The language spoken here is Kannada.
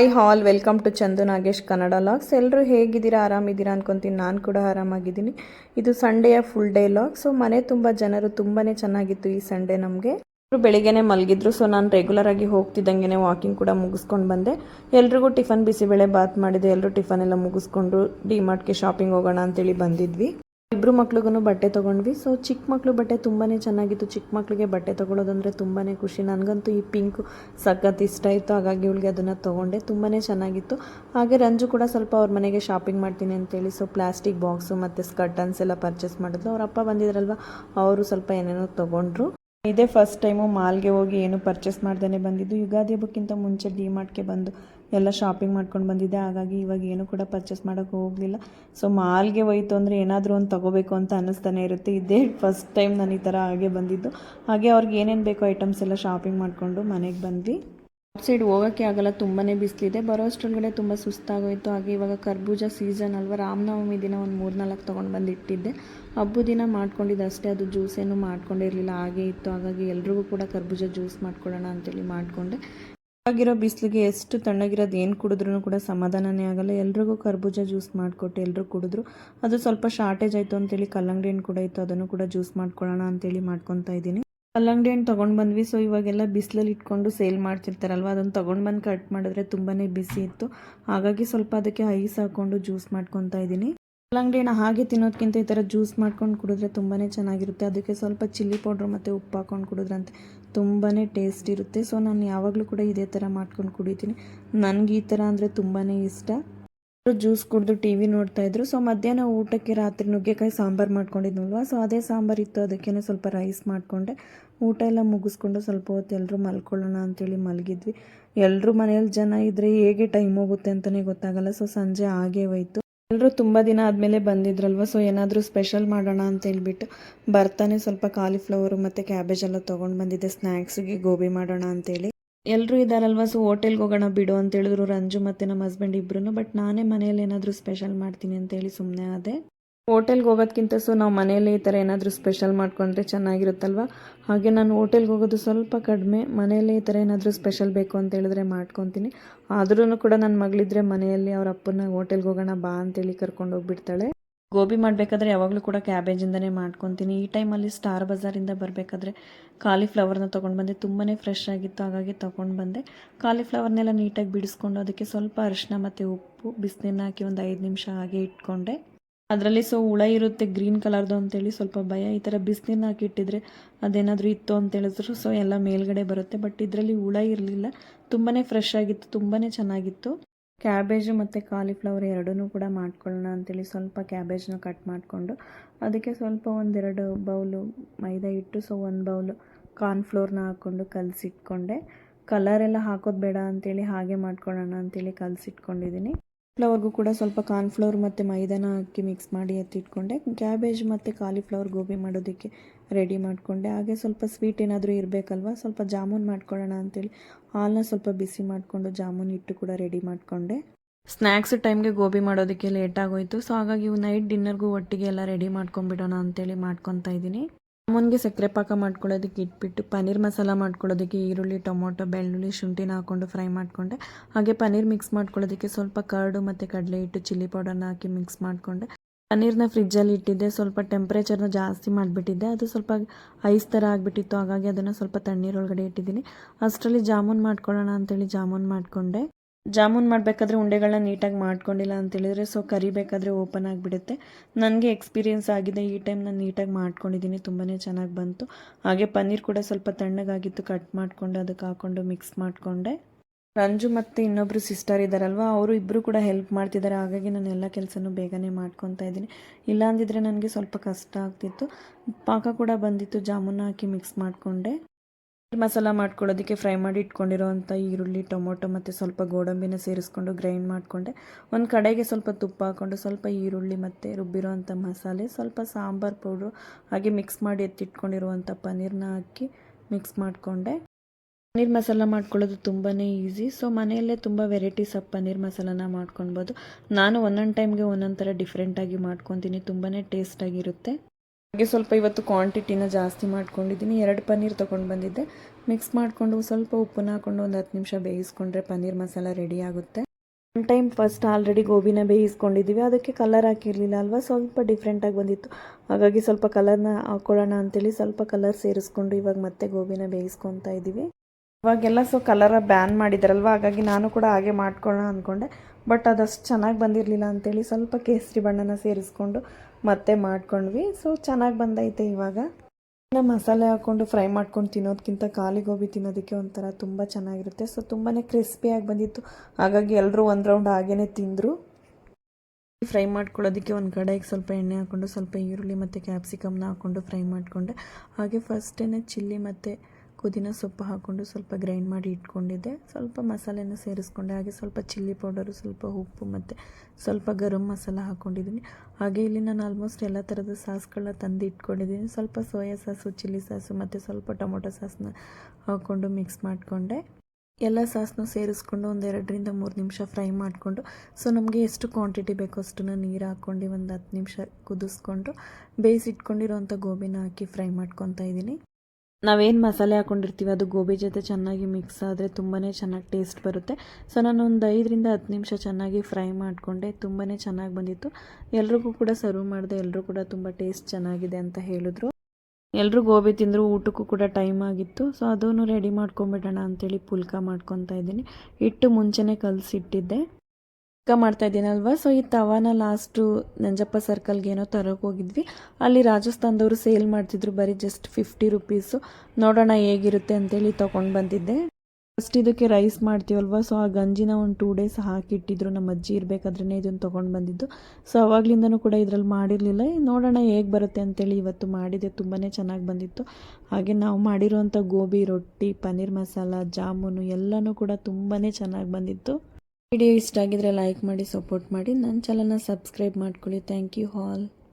Hi all welcome to Chandu Nagesh Kannada vlogs ಎಲ್ಲರೂ ಹೇಗಿದ್ದೀರಾ? ಆರಾಮಿದ್ದೀರಾ ಅನ್ಕೊಂತೀನಿ. ನಾನು ಕೂಡ ಆರಾಮಾಗಿದ್ದೀನಿ. ಇದು ಸಂಡೆಯ ಫುಲ್ ಡೇ ಲಾಗ್ ಸೊ ಮನೆ ತುಂಬ ಜನರು ತುಂಬಾ ಚೆನ್ನಾಗಿತ್ತು ಈ ಸಂಡೇ ನಮಗೆ. ಅವರು ಬೆಳಿಗ್ಗೆನೆ ಮಲಗಿದ್ರು ಸೊ ನಾನು ರೆಗ್ಯುಲರ್ ಆಗಿ ಹೋಗ್ತಿದ್ದಂಗೆ ವಾಕಿಂಗ್ ಕೂಡ ಮುಗಿಸ್ಕೊಂಡು ಬಂದೆ. ಎಲ್ರಿಗೂ ಟಿಫನ್ ಬಿಸಿಬೇಳೆ ಬಾತ್ ಮಾಡಿದೆ. ಎಲ್ಲರೂ ಟಿಫನ್ ಎಲ್ಲ ಮುಗಿಸ್ಕೊಂಡು ಡಿ ಮಾರ್ಟ್ಗೆ ಶಾಪಿಂಗ್ ಹೋಗೋಣ ಅಂತೇಳಿ ಬಂದಿದ್ವಿ. ಇಬ್ರು ಮಕ್ಳಿಗೂ ಬಟ್ಟೆ ತೊಗೊಂಡ್ವಿ. ಸೊ ಚಿಕ್ಕ ಮಕ್ಳು ಬಟ್ಟೆ ತುಂಬಾ ಚೆನ್ನಾಗಿತ್ತು. ಚಿಕ್ಕ ಮಕ್ಳಿಗೆ ಬಟ್ಟೆ ತೊಗೊಳೋದಂದ್ರೆ ತುಂಬಾ ಖುಷಿ. ನನಗಂತೂ ಈ ಪಿಂಕ್ ಸಖತ್ ಇಷ್ಟ ಇತ್ತು. ಹಾಗಾಗಿ ಇವಳಿಗೆ ಅದನ್ನು ತೊಗೊಂಡೆ. ತುಂಬಾ ಚೆನ್ನಾಗಿತ್ತು. ಹಾಗೆ ರಂಜು ಕೂಡ ಸ್ವಲ್ಪ ಅವ್ರ ಮನೆಗೆ ಶಾಪಿಂಗ್ ಮಾಡ್ತೀನಿ ಅಂತೇಳಿ ಸೊ ಪ್ಲಾಸ್ಟಿಕ್ ಬಾಕ್ಸು ಮತ್ತು ಸ್ಕರ್ಟನ್ಸ್ ಎಲ್ಲ ಪರ್ಚೇಸ್ ಮಾಡಿದ್ಲು. ಅವ್ರ ಅಪ್ಪ ಬಂದಿದ್ರಲ್ವ, ಅವರು ಸ್ವಲ್ಪ ಏನೇನೋ ತೊಗೊಂಡ್ರು. ಇದೇ ಫಸ್ಟ್ ಟೈಮು ಮಾಲ್ಗೆ ಹೋಗಿ ಏನು ಪರ್ಚೇಸ್ ಮಾಡ್ದೇ ಬಂದಿದ್ದು. ಯುಗಾದಿ ಹಬ್ಬಕ್ಕಿಂತ ಮುಂಚೆ ಡಿ ಮಾರ್ಟ್ಗೆ ಬಂದು ಎಲ್ಲ ಶಾಪಿಂಗ್ ಮಾಡ್ಕೊಂಡು ಬಂದಿದ್ದೆ. ಹಾಗಾಗಿ ಇವಾಗ ಏನು ಕೂಡ ಪರ್ಚೇಸ್ ಮಾಡೋಕ್ಕೆ ಹೋಗಲಿಲ್ಲ. ಸೊ ಮಾಲ್ಗೆ ಹೋಯಿತು ಅಂದರೆ ಏನಾದರೂ ಒಂದು ತೊಗೋಬೇಕು ಅಂತ ಅನ್ನಿಸ್ತಾನೆ ಇರುತ್ತೆ. ಇದೇ ಫಸ್ಟ್ ಟೈಮ್ ನಾನು ಈ ಥರ ಹಾಗೆ ಬಂದಿದ್ದು. ಹಾಗೆ ಅವ್ರಿಗೆ ಏನೇನು ಬೇಕೋ ಐಟಮ್ಸ್ ಎಲ್ಲ ಶಾಪಿಂಗ್ ಮಾಡಿಕೊಂಡು ಮನೆಗೆ ಬಂದ್ವಿ. ಸೈಡ್ ಹೋಗೋಕ್ಕೆ ಆಗಲ್ಲ ತುಂಬಾ ಬಿಸಿಲಿದೆ. ಬರೋ ಅಷ್ಟರೊಳಗಡೆ ತುಂಬ ಸುಸ್ತಾಗೋಯಿತು. ಹಾಗೆ ಇವಾಗ ಕರ್ಬೂಜ ಸೀಸನ್ ಅಲ್ವಾ, ರಾಮನವಮಿ ದಿನ ಒಂದು ಮೂರು ನಾಲ್ಕು ತೊಗೊಂಡು ಬಂದು ಇಟ್ಟಿದ್ದೆ ಹಬ್ಬ ದಿನ ಮಾಡ್ಕೊಂಡಿದ್ದೆ ಅಷ್ಟೇ. ಅದು ಜ್ಯೂಸ್ ಏನು ಮಾಡ್ಕೊಂಡಿರಲಿಲ್ಲ. ಹಾಗೆ ಇತ್ತು. ಹಾಗಾಗಿ ಎಲ್ರಿಗೂ ಕೂಡ ಕರ್ಬೂಜ ಜ್ಯೂಸ್ ಮಾಡ್ಕೊಡೋಣ ಅಂತೇಳಿ ಮಾಡಿಕೊಂಡೆ. ಆಗಿರೋ ಬಿಸಿಲಿಗೆ ಎಷ್ಟು ತಣ್ಣಗಿರೋದು, ಏನು ಕುಡಿದ್ರೂ ಕೂಡ ಸಮಾಧಾನನೇ ಆಗಲ್ಲ. ಎಲ್ರಿಗೂ ಕರ್ಬೂಜ ಜ್ಯೂಸ್ ಮಾಡಿಕೊಟ್ಟು ಎಲ್ಲರೂ ಕುಡಿದ್ರು. ಅದು ಸ್ವಲ್ಪ ಶಾರ್ಟೇಜ್ ಆಯಿತು ಅಂತೇಳಿ ಕಲ್ಲಂಗಡಿ ಹಣ್ಣು ಕೂಡ ಇತ್ತು, ಅದನ್ನು ಕೂಡ ಜ್ಯೂಸ್ ಮಾಡ್ಕೊಳ್ಳೋಣ ಅಂತೇಳಿ ಮಾಡ್ಕೊತಾ ಇದ್ದೀನಿ. ಕಲ್ಲಂಗಡಿ ಹಣ್ಣು ತೊಗೊಂಡು ಬಂದ್ವಿ. ಸೊ, ಇವಾಗೆಲ್ಲ ಬಿಸಿಲಲ್ಲಿ ಇಟ್ಕೊಂಡು ಸೇಲ್ ಮಾಡ್ತಿರ್ತಾರಲ್ವ ಅದನ್ನು ತೊಗೊಂಡು ಬಂದು ಕಟ್ ಮಾಡಿದ್ರೆ ತುಂಬಾ ಬಿಸಿ ಇತ್ತು. ಹಾಗಾಗಿ ಸ್ವಲ್ಪ ಅದಕ್ಕೆ ಐಸ್ ಹಾಕ್ಕೊಂಡು ಜ್ಯೂಸ್ ಮಾಡ್ಕೊತಾ ಇದ್ದೀನಿ. ಕಲ್ಲಂಗಡಿ ಹಾಗೆ ತಿನ್ನೋದಕ್ಕಿಂತ ಈ ಥರ ಜ್ಯೂಸ್ ಮಾಡ್ಕೊಂಡು ಕುಡಿದ್ರೆ ತುಂಬಾ ಚೆನ್ನಾಗಿರುತ್ತೆ. ಅದಕ್ಕೆ ಸ್ವಲ್ಪ ಚಿಲ್ಲಿ ಪೌಡ್ರ್ ಮತ್ತು ಉಪ್ಪು ಹಾಕ್ಕೊಂಡು ಕುಡಿದ್ರಂತೆ ತುಂಬಾ ಟೇಸ್ಟ್ ಇರುತ್ತೆ. ಸೊ, ನಾನು ಯಾವಾಗಲೂ ಕೂಡ ಇದೇ ಥರ ಮಾಡ್ಕೊಂಡು ಕುಡಿತೀನಿ. ನನಗೆ ಈ ಥರ ಅಂದರೆ ತುಂಬಾ ಇಷ್ಟ. ಜ್ಯೂಸ್ ಕುಡಿದು ಟಿ ವಿ ನೋಡ್ತಾ ಇದ್ರು. ಸೊ, ಮಧ್ಯಾಹ್ನ ಊಟಕ್ಕೆ ರಾತ್ರಿ ನುಗ್ಗೆಕಾಯಿ ಸಾಂಬಾರು ಮಾಡ್ಕೊಂಡಿದ್ನಲ್ವ? ಸೊ, ಅದೇ ಸಾಂಬಾರು ಇತ್ತು. ಅದಕ್ಕೇ ಸ್ವಲ್ಪ ರೈಸ್ ಮಾಡಿಕೊಂಡೆ. ಊಟ ಎಲ್ಲ ಮುಗಿಸ್ಕೊಂಡು ಸ್ವಲ್ಪ ಹೊತ್ತು ಎಲ್ಲರೂ ಮಲ್ಕೊಳ್ಳೋಣ ಅಂತೇಳಿ ಮಲಗಿದ್ವಿ. ಎಲ್ಲರೂ ಮನೇಲಿ ಜನ ಇದ್ದರೆ ಹೇಗೆ ಟೈಮ್ ಹೋಗುತ್ತೆ ಅಂತಲೇ ಗೊತ್ತಾಗಲ್ಲ. ಸೊ, ಸಂಜೆ ಆಗೇ ಹೋಯ್ತು. ಎಲ್ಲರೂ ತುಂಬ ದಿನ ಆದಮೇಲೆ ಬಂದಿದ್ರಲ್ವ ಸೊ ಏನಾದರೂ ಸ್ಪೆಷಲ್ ಮಾಡೋಣ ಅಂತ ಹೇಳ್ಬಿಟ್ಟು ಬರ್ತಾನೆ ಸ್ವಲ್ಪ ಕಾಲಿಫ್ಲವರು ಮತ್ತು ಕ್ಯಾಬೇಜ್ ಎಲ್ಲ ತೊಗೊಂಡು ಬಂದಿದ್ದೆ ಸ್ನ್ಯಾಕ್ಸ್ಗೆ ಗೋಬಿ ಮಾಡೋಣ ಅಂತೇಳಿ ಎಲ್ಲರೂ ಇದ್ದಾರಲ್ವ ಸೊ ಹೋಟೆಲ್ಗೆ ಹೋಗೋಣ ಬಿಡು ಅಂತ ಹೇಳಿದ್ರು ರಂಜು ಮತ್ತು ನಮ್ಮ ಹಸ್ಬೆಂಡ್ ಇಬ್ಬರು ಬಟ್ ನಾನೇ ಮನೇಲಿ ಏನಾದರೂ ಸ್ಪೆಷಲ್ ಮಾಡ್ತೀನಿ ಅಂತೇಳಿ ಸುಮ್ಮನೆ ಆದೆ. ಹೋಟೆಲ್ಗೆ ಹೋಗೋದಕ್ಕಿಂತ ಸೊ ನಾವು ಮನೆಯಲ್ಲೇ ಈ ಥರ ಏನಾದರೂ ಸ್ಪೆಷಲ್ ಮಾಡ್ಕೊಂಡ್ರೆ ಚೆನ್ನಾಗಿರುತ್ತಲ್ವ? ಹಾಗೆ ನಾನು ಹೋಟೆಲ್ಗೆ ಹೋಗೋದು ಸ್ವಲ್ಪ ಕಡಿಮೆ, ಮನೆಯಲ್ಲೇ ಈ ಥರ ಏನಾದರೂ ಸ್ಪೆಷಲ್ ಬೇಕು ಅಂತ ಹೇಳಿದ್ರೆ ಮಾಡ್ಕೊತೀನಿ. ಆದ್ರೂ ಕೂಡ ನನ್ನ ಮಗಳಿದ್ರೆ ಮನೆಯಲ್ಲಿ ಅವ್ರ ಅಪ್ಪನ ಹೋಟೆಲ್ಗೆ ಹೋಗೋಣ ಬಾ ಅಂತೇಳಿ ಕರ್ಕೊಂಡು ಹೋಗ್ಬಿಡ್ತಾಳೆ. ಗೋಬಿ ಮಾಡಬೇಕಾದ್ರೆ ಯಾವಾಗಲೂ ಕೂಡ ಕ್ಯಾಬೇಜಿಂದನೇ ಮಾಡ್ಕೊತೀನಿ. ಈ ಟೈಮಲ್ಲಿ ಸ್ಟಾರ್ ಬಜಾರಿಂದ ಬರಬೇಕಾದ್ರೆ ಕಾಲಿಫ್ಲವರ್ನ ತೊಗೊಂಡು ಬಂದೆ. ತುಂಬಾ ಫ್ರೆಶ್ ಆಗಿತ್ತು, ಹಾಗಾಗಿ ತೊಗೊಂಡು ಬಂದೆ. ಕಾಲಿಫ್ಲವರ್ನೆಲ್ಲ ನೀಟಾಗಿ ಬಿಡಿಸ್ಕೊಂಡು ಅದಕ್ಕೆ ಸ್ವಲ್ಪ ಅರಿಶಿನ ಮತ್ತು ಉಪ್ಪು ಬಿಸಿನೀರನ್ನ ಹಾಕಿ ಒಂದು ಐದು ನಿಮಿಷ ಹಾಗೆ ಇಟ್ಕೊಂಡೆ. ಅದರಲ್ಲಿ ಸೊ ಹುಳ ಇರುತ್ತೆ ಗ್ರೀನ್ ಕಲರ್ದು ಅಂತೇಳಿ ಸ್ವಲ್ಪ ಭಯ. ಈ ಥರ ಬಿಸಿನೀರನ್ನ ಹಾಕಿಟ್ಟಿದ್ರೆ ಅದೇನಾದರೂ ಇತ್ತು ಅಂತ ಹೇಳಿದ್ರು ಸೊ ಎಲ್ಲ ಮೇಲ್ಗಡೆ ಬರುತ್ತೆ. ಬಟ್ ಇದರಲ್ಲಿ ಹುಳ ಇರಲಿಲ್ಲ. ತುಂಬಾ ಫ್ರೆಶ್ ಆಗಿತ್ತು ತುಂಬಾ ಚೆನ್ನಾಗಿತ್ತು. ಕ್ಯಾಬೇಜು ಮತ್ತು ಕಾಲಿಫ್ಲವರ್ ಎರಡೂ ಕೂಡ ಮಾಡ್ಕೊಳ್ಳೋಣ ಅಂತೇಳಿ ಸ್ವಲ್ಪ ಕ್ಯಾಬೇಜ್ನ ಕಟ್ ಮಾಡಿಕೊಂಡು, ಅದಕ್ಕೆ ಸ್ವಲ್ಪ ಒಂದೆರಡು ಬೌಲು ಮೈದಾ ಇಟ್ಟು ಸೊ ಒಂದು ಬೌಲು ಕಾರ್ನ್ಫ್ಲೋರ್ನ ಹಾಕ್ಕೊಂಡು ಕಲಸಿಟ್ಕೊಂಡೆ. ಕಲರೆಲ್ಲ ಹಾಕೋದು ಬೇಡ ಅಂತೇಳಿ ಹಾಗೆ ಮಾಡ್ಕೊಳ್ಳೋಣ ಅಂತೇಳಿ ಕಲಸಿಟ್ಕೊಂಡಿದ್ದೀನಿ ಫ್ಲವರ್ಗೂ ಕೂಡ ಸ್ವಲ್ಪ ಕಾರ್ನ್ಫ್ಲವರ್ ಮತ್ತು ಮೈದಾನ ಹಾಕಿ ಮಿಕ್ಸ್ ಮಾಡಿ ಎತ್ತಿಟ್ಕೊಂಡೆ. ಕ್ಯಾಬೇಜ್ ಮತ್ತು ಕಾಲಿಫ್ಲವರ್ ಗೋಬಿ ಮಾಡೋದಕ್ಕೆ ರೆಡಿ ಮಾಡಿಕೊಂಡೆ. ಹಾಗೆ ಸ್ವಲ್ಪ ಸ್ವೀಟ್ ಏನಾದರೂ ಇರಬೇಕಲ್ವ? ಸ್ವಲ್ಪ ಜಾಮೂನ್ ಮಾಡ್ಕೊಳ್ಳೋಣ ಅಂತೇಳಿ. ಹಾಲನ್ನ ಸ್ವಲ್ಪ ಬಿಸಿ ಮಾಡಿಕೊಂಡು ಜಾಮೂನ್ ಇಟ್ಟು ಕೂಡ ರೆಡಿ ಮಾಡಿಕೊಂಡೆ. ಸ್ನ್ಯಾಕ್ಸ್ ಟೈಮ್ಗೆ ಗೋಬಿ ಮಾಡೋದಕ್ಕೆ ಲೇಟ್ ಆಗೋಯ್ತು. ಸೊ ಹಾಗಾಗಿ ನೈಟ್ ಡಿನ್ನರ್ಗೂ ಒಟ್ಟಿಗೆ ಎಲ್ಲ ರೆಡಿ ಮಾಡ್ಕೊಂಬಿಡೋಣ ಅಂತೇಳಿ ಮಾಡ್ಕೊತಾ ಇದ್ದೀನಿ. ಜಾಮೂನ್ಗೆ ಸಕ್ಕರೆ ಪಾಕ ಮಾಡ್ಕೊಳ್ಳೋದಕ್ಕೆ ಇಟ್ಬಿಟ್ಟು, ಪನ್ನೀರ್ ಮಸಾಲ ಮಾಡ್ಕೊಳ್ಳೋದಕ್ಕೆ ಈರುಳ್ಳಿ, ಟೊಮೊಟೊ, ಬೆಳ್ಳುಳ್ಳಿ, ಶುಂಠಿನ ಹಾಕ್ಕೊಂಡು ಫ್ರೈ ಮಾಡಿಕೊಂಡೆ. ಹಾಗೆ ಪನ್ನೀರ್ ಮಿಕ್ಸ್ ಮಾಡ್ಕೊಳ್ಳೋದಕ್ಕೆ ಸ್ವಲ್ಪ ಕರ್ಡು ಮತ್ತು ಕಡಲೆ ಹಿಟ್ಟು, ಚಿಲ್ಲಿ ಪೌಡರ್ನ ಹಾಕಿ ಮಿಕ್ಸ್ ಮಾಡಿಕೊಂಡೆ. ಪನ್ನೀರ್ನ ಫ್ರಿಜ್ಜಲ್ಲಿ ಇಟ್ಟಿದ್ದೆ, ಸ್ವಲ್ಪ ಟೆಂಪ್ರೇಚರ್ನ ಜಾಸ್ತಿ ಮಾಡಿಬಿಟ್ಟಿದ್ದೆ. ಅದು ಸ್ವಲ್ಪ ಐಸ್ ಥರ ಆಗಿಬಿಟ್ಟಿತ್ತು, ಹಾಗಾಗಿ ಅದನ್ನು ಸ್ವಲ್ಪ ತಣ್ಣೀರೊಳಗಡೆ ಇಟ್ಟಿದ್ದೀನಿ. ಅಷ್ಟರಲ್ಲಿ ಜಾಮೂನ್ ಮಾಡ್ಕೊಳ್ಳೋಣ ಅಂತೇಳಿ ಜಾಮೂನ್ ಮಾಡಿಕೊಂಡೆ. ಜಾಮೂನ್ ಮಾಡಬೇಕಾದ್ರೆ ಉಂಡೆಗಳನ್ನ ನೀಟಾಗಿ ಮಾಡ್ಕೊಂಡಿಲ್ಲ ಅಂತೇಳಿದರೆ ಸೊ ಕರಿಬೇಕಾದ್ರೆ ಓಪನ್ ಆಗಿಬಿಡುತ್ತೆ. ನನಗೆ ಎಕ್ಸ್ಪೀರಿಯೆನ್ಸ್ ಆಗಿದೆ, ಈ ಟೈಮ್ ನಾನು ನೀಟಾಗಿ ಮಾಡ್ಕೊಂಡಿದ್ದೀನಿ ತುಂಬಾ ಚೆನ್ನಾಗಿ ಬಂತು. ಹಾಗೆ ಪನ್ನೀರ್ ಕೂಡ ಸ್ವಲ್ಪ ತಣ್ಣಗಾಗಿತ್ತು ಕಟ್ ಮಾಡಿಕೊಂಡು ಅದಕ್ಕೆ ಹಾಕ್ಕೊಂಡು ಮಿಕ್ಸ್ ಮಾಡಿಕೊಂಡೆ. ರಂಜು ಮತ್ತು ಇನ್ನೊಬ್ಬರು ಸಿಸ್ಟರ್ ಇದ್ದಾರಲ್ವ ಅವರು ಇಬ್ಬರು ಕೂಡ ಹೆಲ್ಪ್ ಮಾಡ್ತಿದ್ದಾರೆ ಹಾಗಾಗಿ ನಾನು ಎಲ್ಲ ಕೆಲಸನೂ ಬೇಗನೆ ಮಾಡ್ಕೊತಾ ಇದ್ದೀನಿ. ಇಲ್ಲ ಅಂದಿದ್ರೆ ನನಗೆ ಸ್ವಲ್ಪ ಕಷ್ಟ ಆಗ್ತಿತ್ತು. ಪಾಕ ಕೂಡ ಬಂದಿತ್ತು, ಜಾಮೂನ್ ಹಾಕಿ ಮಿಕ್ಸ್ ಮಾಡಿಕೊಂಡೆ. ಮಸಾಲ ಮಾಡ್ಕೊಳ್ಳೋದಕ್ಕೆ ಫ್ರೈ ಮಾಡಿ ಇಟ್ಕೊಂಡಿರೋವಂಥ ಈರುಳ್ಳಿ, ಟೊಮೊಟೊ ಮತ್ತು ಸ್ವಲ್ಪ ಗೋಡಂಬಿನ ಸೇರಿಸ್ಕೊಂಡು ಗ್ರೈಂಡ್ ಮಾಡಿಕೊಂಡೆ. ಒಂದು ಕಡೆಗೆ ಸ್ವಲ್ಪ ತುಪ್ಪ ಹಾಕ್ಕೊಂಡು ಸ್ವಲ್ಪ ಈರುಳ್ಳಿ ಮತ್ತು ರುಬ್ಬಿರೋವಂಥ ಮಸಾಲೆ, ಸ್ವಲ್ಪ ಸಾಂಬಾರು ಪೌಡ್ರು ಹಾಗೆ ಮಿಕ್ಸ್ ಮಾಡಿ ಎತ್ತಿಟ್ಕೊಂಡಿರುವಂಥ ಪನ್ನೀರ್ನ ಹಾಕಿ ಮಿಕ್ಸ್ ಮಾಡಿಕೊಂಡೆ. ಪನ್ನೀರ್ ಮಸಾಲ ಮಾಡ್ಕೊಳ್ಳೋದು ತುಂಬಾ ಈಸಿ ಸೊ ಮನೆಯಲ್ಲೇ ತುಂಬ ವೆರೈಟೀಸ್ ಆಫ್ ಪನ್ನೀರ್ ಮಸಾಲನ ಮಾಡ್ಕೊಳ್ಬೋದು. ನಾನು ಒಂದೊಂದು ಟೈಮ್ಗೆ ಒಂದೊಂದು ಥರ ಡಿಫ್ರೆಂಟಾಗಿ ಮಾಡ್ಕೊತೀನಿ. ತುಂಬಾ ಟೇಸ್ಟಾಗಿರುತ್ತೆ ಹಾಗೆ ಸ್ವಲ್ಪ ಇವತ್ತು ಕ್ವಾಂಟಿಟಿನ ಜಾಸ್ತಿ ಮಾಡ್ಕೊಂಡಿದ್ದೀನಿ. ಎರಡು ಪನ್ನೀರ್ ತೊಗೊಂಡು ಬಂದಿದ್ದೆ. ಮಿಕ್ಸ್ ಮಾಡಿಕೊಂಡು ಸ್ವಲ್ಪ ಉಪ್ಪನ್ನ ಹಾಕೊಂಡು ಒಂದು ಹತ್ತು ನಿಮಿಷ ಬೇಯಿಸ್ಕೊಂಡ್ರೆ ಪನ್ನೀರ್ ಮಸಾಲ ರೆಡಿ ಆಗುತ್ತೆ. ಒನ್ ಟೈಮ್ ಫಸ್ಟ್ ಆಲ್ರೆಡಿ ಗೋಬಿನ ಬೇಯಿಸ್ಕೊಂಡಿದ್ದೀವಿ ಅದಕ್ಕೆ ಕಲರ್ ಹಾಕಿರಲಿಲ್ಲ ಅಲ್ವಾ? ಸ್ವಲ್ಪ ಡಿಫ್ರೆಂಟಾಗಿ ಬಂದಿತ್ತು. ಹಾಗಾಗಿ ಸ್ವಲ್ಪ ಕಲರ್ನ ಹಾಕ್ಕೊಳ್ಳೋಣ ಅಂತೇಳಿ ಸ್ವಲ್ಪ ಕಲರ್ ಸೇರಿಸ್ಕೊಂಡು ಇವಾಗ ಮತ್ತೆ ಗೋಬಿನ ಬೇಯಿಸ್ಕೊತಾ ಇದ್ದೀವಿ ಇವಾಗೆಲ್ಲ ಸೊ ಕಲರ ಬ್ಯಾನ್ ಮಾಡಿದಾರಲ್ವ? ಹಾಗಾಗಿ ನಾನು ಕೂಡ ಹಾಗೆ ಮಾಡ್ಕೊಳ್ಳೋಣ ಅಂದ್ಕೊಂಡೆ ಬಟ್ ಅದಷ್ಟು ಚೆನ್ನಾಗಿ ಬಂದಿರಲಿಲ್ಲ ಅಂತೇಳಿ ಸ್ವಲ್ಪ ಕೇಸರಿ ಬಣ್ಣನ ಸೇರಿಸ್ಕೊಂಡು ಮತ್ತೆ ಮಾಡ್ಕೊಂಡ್ವಿ. ಸೊ ಚೆನ್ನಾಗಿ ಬಂದೈತೆ ಇವಾಗ. ಇನ್ನು ಮಸಾಲೆ ಹಾಕ್ಕೊಂಡು ಫ್ರೈ ಮಾಡ್ಕೊಂಡು ತಿನ್ನೋದಕ್ಕಿಂತ ಖಾಲಿ ಗೋಬಿ ತಿನ್ನೋದಕ್ಕೆ ಒಂಥರ ತುಂಬ ಚೆನ್ನಾಗಿರುತ್ತೆ. ಸೊ ತುಂಬಾ ಕ್ರಿಸ್ಪಿಯಾಗಿ ಬಂದಿತ್ತು. ಹಾಗಾಗಿ ಎಲ್ಲರೂ ಒಂದು ರೌಂಡ್ ಹಾಗೇ ತಿಂದರು. ಫ್ರೈ ಮಾಡ್ಕೊಳ್ಳೋದಕ್ಕೆ ಒಂದು ಕಡೆಗೆ ಸ್ವಲ್ಪ ಎಣ್ಣೆ ಹಾಕ್ಕೊಂಡು ಸ್ವಲ್ಪ ಈರುಳ್ಳಿ ಮತ್ತು ಕ್ಯಾಪ್ಸಿಕಮ್ನ ಹಾಕ್ಕೊಂಡು ಫ್ರೈ ಮಾಡಿಕೊಂಡೆ. ಹಾಗೆ ಫಸ್ಟೇ ಚಿಲ್ಲಿ ಮತ್ತು ಪುದೀನ ಸೊಪ್ಪು ಹಾಕ್ಕೊಂಡು ಸ್ವಲ್ಪ ಗ್ರೈಂಡ್ ಮಾಡಿ ಇಟ್ಕೊಂಡಿದ್ದೆ. ಸ್ವಲ್ಪ ಮಸಾಲೆನ ಸೇರಿಸ್ಕೊಂಡೆ. ಹಾಗೆ ಸ್ವಲ್ಪ ಚಿಲ್ಲಿ ಪೌಡರು, ಸ್ವಲ್ಪ ಉಪ್ಪು ಮತ್ತು ಸ್ವಲ್ಪ ಗರಂ ಮಸಾಲ ಹಾಕ್ಕೊಂಡಿದ್ದೀನಿ ಹಾಗೆ ಇಲ್ಲಿ ನಾನು ಆಲ್ಮೋಸ್ಟ್ ಎಲ್ಲ ಥರದ ಸಾಸ್ಗಳನ್ನ ತಂದು ಇಟ್ಕೊಂಡಿದ್ದೀನಿ. ಸ್ವಲ್ಪ ಸೋಯಾ ಸಾಸು, ಚಿಲ್ಲಿ ಸಾಸು ಮತ್ತು ಸ್ವಲ್ಪ ಟೊಮೊಟೊ ಸಾಸನ್ನ ಹಾಕ್ಕೊಂಡು ಮಿಕ್ಸ್ ಮಾಡಿಕೊಂಡೆ. ಎಲ್ಲ ಸಾಸ್ನು ಸೇರಿಸ್ಕೊಂಡು ಒಂದು ಎರಡರಿಂದ ಮೂರು ನಿಮಿಷ ಫ್ರೈ ಮಾಡಿಕೊಂಡು ಸೊ ನಮಗೆ ಎಷ್ಟು ಕ್ವಾಂಟಿಟಿ ಬೇಕೋ ಅಷ್ಟನ್ನು ನೀರು ಹಾಕ್ಕೊಂಡು ಒಂದು ಹತ್ತು ನಿಮಿಷ ಕುದಿಸ್ಕೊಂಡು, ಬೇಯಿಸಿಟ್ಕೊಂಡಿರೋಂಥ ಗೋಬಿನ ಹಾಕಿ ಫ್ರೈ ಮಾಡ್ಕೊತಾ ಇದ್ದೀನಿ. ನಾವೇನು ಮಸಾಲೆ ಹಾಕ್ಕೊಂಡಿರ್ತೀವಿ ಅದು ಗೋಬಿ ಜೊತೆ ಚೆನ್ನಾಗಿ ಮಿಕ್ಸ್ ಆದರೆ ತುಂಬಾ ಚೆನ್ನಾಗಿ ಟೇಸ್ಟ್ ಬರುತ್ತೆ. ಸೊ ನಾನು ಒಂದು ಐದರಿಂದ ಹತ್ತು ನಿಮಿಷ ಚೆನ್ನಾಗಿ ಫ್ರೈ ಮಾಡಿಕೊಂಡೆ ತುಂಬಾ ಚೆನ್ನಾಗಿ ಬಂದಿತ್ತು. ಎಲ್ರಿಗೂ ಕೂಡ ಸರ್ವ್ ಮಾಡಿದೆ ಎಲ್ಲರೂ ಕೂಡ ತುಂಬ ಟೇಸ್ಟ್ ಚೆನ್ನಾಗಿದೆ ಅಂತ ಹೇಳಿದ್ರು. ಎಲ್ಲರೂ ಗೋಬಿ ತಿಂದರು, ಊಟಕ್ಕೂ ಕೂಡ ಟೈಮ್ ಆಗಿತ್ತು. ಸೊ ಅದನ್ನು ರೆಡಿ ಮಾಡ್ಕೊಂಬಿಡೋಣ ಅಂಥೇಳಿ ಪುಲ್ಕ ಮಾಡ್ಕೊತಾ ಇದ್ದೀನಿ. ಹಿಟ್ಟು ಮುಂಚೆನೇ ಕಲಸಿಟ್ಟಿದ್ದೆ. ಮಾಡ್ತಾ ಇದ್ದೀನಲ್ವಾ? ಸೊ ಈ ತವಾನ ಲಾಸ್ಟು ನಂಜಪ್ಪ ಸರ್ಕಲ್ಗೆ ಏನೋ ತರೋಕೆ ಹೋಗಿದ್ವಿ. ಅಲ್ಲಿ ರಾಜಸ್ಥಾನದವರು ಸೇಲ್ ಮಾಡ್ತಿದ್ರು ಬರೀ ಜಸ್ಟ್ ಫಿಫ್ಟಿ ರುಪೀಸು ನೋಡೋಣ ಹೇಗಿರುತ್ತೆ ಅಂತೇಳಿ ತೊಗೊಂಡು ಬಂದಿದ್ದೆ. ಫಸ್ಟ್ ಇದಕ್ಕೆ ರೈಸ್ ಮಾಡ್ತೀವಲ್ವ? ಸೊ ಆ ಗಂಜಿನ ಒಂದು ಟೂ ಡೇಸ್ ಹಾಕಿಟ್ಟಿದ್ರು. ನಮ್ಮ ಅಜ್ಜಿ ಇರಬೇಕಾದ್ರೇ ಇದನ್ನು ತೊಗೊಂಡು ಬಂದಿದ್ದು. ಸೊ ಅವಾಗ್ಲಿಂದನೂ ಕೂಡ ಇದರಲ್ಲಿ ಮಾಡಿರಲಿಲ್ಲ. ನೋಡೋಣ ಹೇಗೆ ಬರುತ್ತೆ ಅಂತೇಳಿ ಇವತ್ತು ಮಾಡಿದೆ. ತುಂಬಾ ಚೆನ್ನಾಗಿ ಬಂದಿತ್ತು. ಹಾಗೆ ನಾವು ಮಾಡಿರೋವಂಥ ಗೋಬಿ, ರೊಟ್ಟಿ, ಪನ್ನೀರ್ ಮಸಾಲ, ಜಾಮೂನು ಎಲ್ಲನೂ ಕೂಡ ತುಂಬಾ ಚೆನ್ನಾಗಿ ಬಂದಿತ್ತು. ವಿಡಿಯೋ ಇಷ್ಟ ಆಗಿದ್ರೆ ಲೈಕ್ ಮಾಡಿ ಸಪೋರ್ಟ್ ಮಾಡಿ. ನನ್ನ ಚಾನಲ್ನ ಸಬ್ಸ್ಕ್ರೈಬ್ ಮಾಡ್ಕೊಳ್ಳಿ. Thank you all